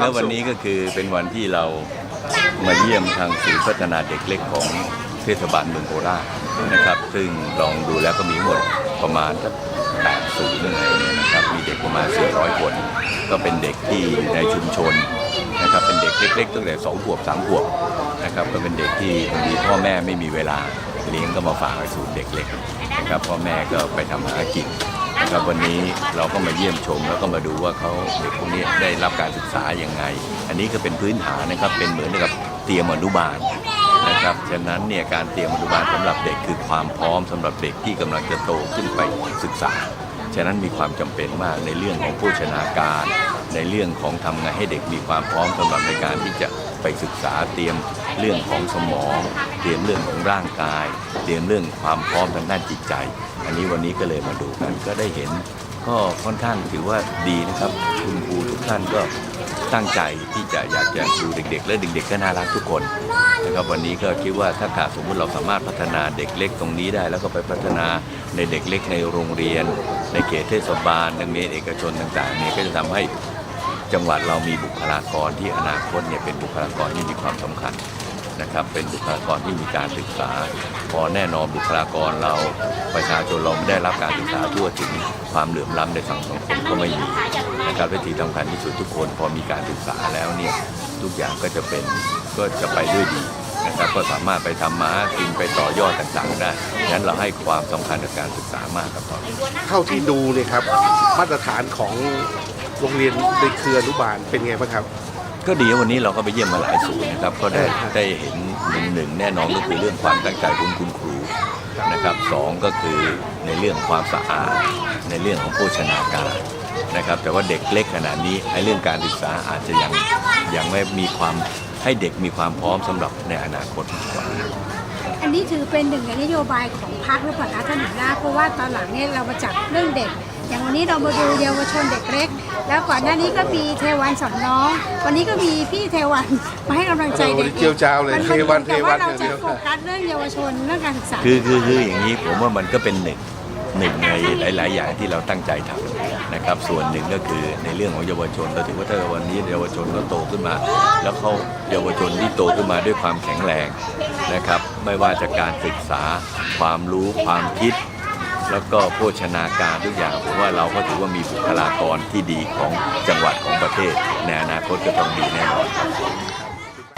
ๆแล้ววันนี้ก็คือเป็นวันที่เรามาเยี่ยมทางศูนย์พัฒนาเด็กเล็กของเทศบาลเมืองโคราชนะครับ ซึ่งลองดูแล้วก็มีหมดประมาณสักแปดศูนย์อะไรเนี่ยนะครับ มีเด็กประมาณ 400 คน ก็เป็นเด็กที่อยู่ในชุมชนนะครับ เป็นเด็กเล็กๆตั้งแต่2ขวบ3ขวบนะครับ ก็เป็นเด็กที่บางทีพ่อแม่ไม่มีเวลาเลี้ยงก็มาฝากไว้ศูนย์เด็กเล็กนะครับ พ่อแม่ก็ไปทำหากิน นะครับวันนี้เราก็มาเยี่ยมชมแล้วก็มาดูว่าเขาเด็กพวกนี้ได้รับการศึกษาอย่างไง อันนี้ก็เป็นพื้นฐานนะครับเป็นเหมือนกับเตรียมอนุบาลนะครับฉะนั้นเนี่ยการเตรียมอนุบาลสำหรับเด็กคือความพร้อมสำหรับเด็กที่กำลังจะโตขึ้นไปศึกษา ฉะนั้นมีความจำเป็นมากในเรื่องของโภชนาการ ในเรื่องของทำไงให้เด็กมีความพร้อมสำหรับในการที่จะไปศึกษาเตรียมเรื่องของสมอง เตรียมเรื่องของร่างกาย เตรียมเรื่องความพร้อมทางด้านจิตใจ อันนี้วันนี้ก็เลยมาดูกันก็ได้เห็น ก็ค่อนข้างถือว่าดีนะครับคุณครูทุกท่านก็ตั้งใจที่จะอยากจะดูเด็ก ๆ และเด็กๆก็น่ารักทุกคนนะครับวันนี้ก็คิดว่าถ้าขาดสมมุติเราสามารถพัฒนาเด็กเล็กตรงนี้ได้ แล้วก็ไปพัฒนา ในเด็กเล็กในโรงเรียน ในเขตเทศบาลโรงเรียนเอกชนต่างๆเนี่ยก็จะทำให้จังหวัดเรามีบุคลากรที่อนาคตเนี่ยเป็นบุคลากรที่มีความสำคัญนะครับเป็นบุคลากรที่มีการศึกษา พอแน่นอนบุคลากรเราประชาชนเราไม่ได้รับการศึกษาทั่วถึงความเหลื่อมล้ำในสังคมก็ไม่มีนะครับและที่สำคัญที่สุดทุกคนพอมีการศึกษาแล้วเนี่ยทุกอย่างก็จะเป็นก็จะไปด้วยดี นะครับก็สามารถไปทำมาหากินไปต่อยอดต่างๆได้ดังนั้นเราให้ความสำคัญกับการศึกษามากครับตอนนี้ เท่าที่ดูเนี่ยครับ มาตรฐานของโรงเรียนในเครืออนุบาลเป็นไงบ้างครับ ก็ดีวันนี้เราก็ไปเยี่ยมมาหลายศูนย์นะครับก็ได้ได้เห็นหนึ่งหนึ่งแน่นอนก็คือเรื่องความตั้งใจของคุณครูนะครับสองก็คือในเรื่องความสะอาดในเรื่องของโภชนาการนะครับ แต่ว่าเด็กเล็กขนาดนี้ไอ้เรื่องการศึกษาอาจจะยังยังไม่มีความ ให้เด็กมีความพร้อมสำหรับในอนาคตมากกว่า อันนี้ถือเป็นหนึ่งในนโยบายของพรรคหรือเปล่าคะท่านหัวหน้าเพราะว่าตอนหลังเนี่ยเรามาจับเรื่องเด็ก อย่างวันนี้เรามาดูเยาวชนเด็กเล็ก แล้วก่อนหน้านี้ก็มีเทวันสอนน้อง วันนี้ก็มีพี่เทวันมาให้กำลังใจเด็กโอ้โหเจียวจ้าวเลยมันเทวันเทวัน แต่าเราอย่างเดีจะยวโฟกัสเรื่องเยาวชนเรื่องการศึกษา คือคือคืออย่างนี้ผมว่ามันก็เป็นหนึ่งหนึ่งในหลาย ๆ อย่างที่เราตั้งใจทำ นะครับ ส่วนหนึ่งก็คือในเรื่องของเยาวชนเราถือว่าถ้าวันนี้เยาวชนเราโตขึ้นมา แล้วเขาเยาวชนที่โตขึ้นมาด้วยความแข็งแรงนะครับ ไม่ว่าจะการศึกษาความรู้ความคิด แล้วก็โภชนาการทุกอย่างผมว่าเราก็ถือว่ามีบุคลากรที่ดีของจังหวัดของประเทศในอนาคตก็ต้องดีแน่นอนครับ